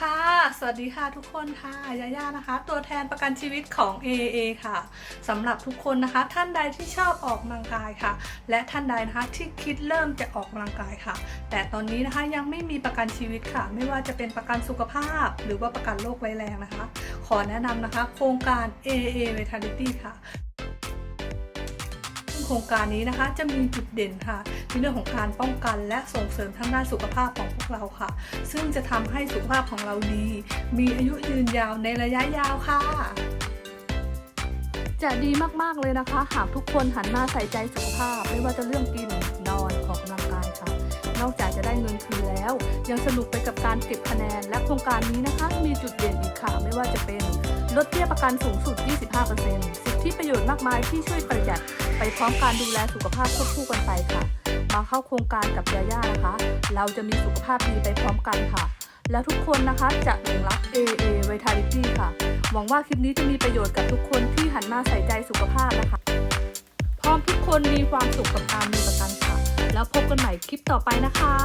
ค่ะ สวัสดีค่ะทุกคนค่ะยาย่านะคะ ตัวแทนประกันชีวิตของ AA ค่ะสำหรับทุกคนนะคะ ท่านใดที่ชอบออกกำลังกายค่ะ และท่านใดนะคะที่คิดเริ่มจะออกกำลังกายค่ะ แต่ตอนนี้นะคะยังไม่มีประกันชีวิตค่ะ ไม่ว่าจะเป็นประกันสุขภาพ หรือว่าประกันโรคร้ายแรงนะคะ ขอแนะนำนะคะ โครงการ AA Vitality ค่ะซึ่งโครงการนี้นะคะ จะมีจุดเด่นค่ะในเรื่องของการป้องกันและส่งเสริมทางด้านสุขภาพของพวกเราค่ะ ซึ่งจะทำให้สุขภาพของเราดี มีอายุยืนยาวในระยะยาวค่ะจะดีมาก ๆ เลยนะคะ หากทุกคนหันมาใส่ใจสุขภาพ ไม่ว่าจะเรื่องกิน นอนออกกำลังกายค่ะ นอกจากจะได้เงินคืนแล้ว ยังสนุกไปกับการเก็บคะแนน และโครงการนี้นะคะ มีจุดเด่นอีกค่ะ ไม่ว่าจะเป็น ลดเบี้ยประกันสูงสุด 25%สิทธิประโยชน์มากมายที่ช่วยประหยัด ไปพร้อมการดูแลสุขภาพควบคู่กันไปค่ะ มาเข้าโครงการกับยาย่านะคะ เราจะมีสุขภาพดีไปพร้อมกันค่ะ แล้วทุกคนนะคะจะหลงรัก AA Vitality ค่ะ หวังว่าคลิปนี้จะมีประโยชน์กับทุกคนที่หันมาใส่ใจสุขภาพนะคะ พร้อมทุกคนมีความสุขกับการมีประกันค่ะ แล้วพบกันใหม่คลิปต่อไปนะคะ